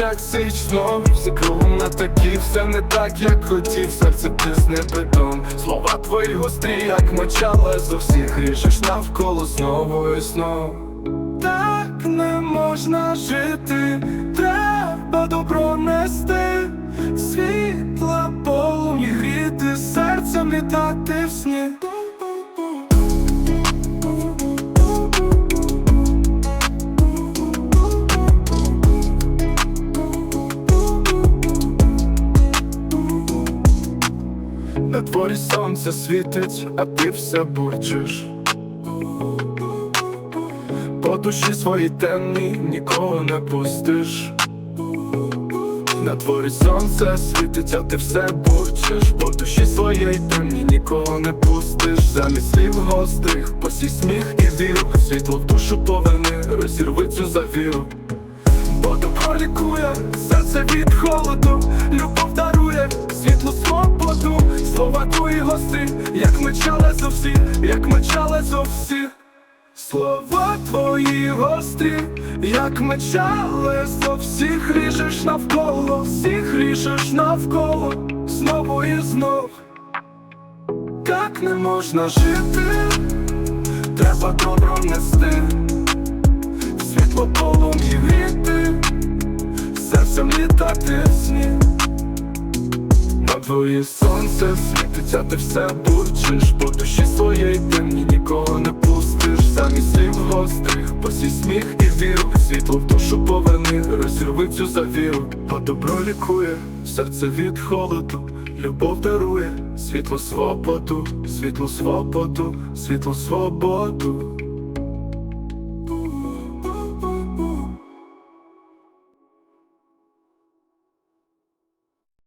як сич знов Всі кругом на такі, все не так, як хотів. Серце тисне бетон. Слова твої гострі, як мочала з усіх ріжеш навколо знову і знов Так не можна жити, треба добро нести. Світла полум'ї гріти, серцем літати в сні На дворі сонце світить, а ти все бурчиш По душі своїй темній нікого не пустиш. На дворі сонце світить, а ти все бурчиш По душі своєї темній нікого не пустиш. Замість слів гострих, посій сміх і віру. Світло в душу поверни, розірви цю завіру. Бо добро лікує, серце від холоду, любов дарує, світлу свободу, слова твої гострі, як мечали зо всі, як мечали зо всі. Слова твої гострі, як мечали зо всіх ріжеш навколо, всіх ріжеш навколо, знову і знов. Так не можна жити, треба добро нести. Світло полум'ї гріти, серцем літати твоє сонце світиться, ти все бурчиш По душі своєї темні нікого не пустиш. Замість слів гострих, посій сміх і віру Світло в душу поверни, розірви цю завіру. Бо добро лікує, серце від холоду Любов дарує, світло свободу, світло свободу, світло свободу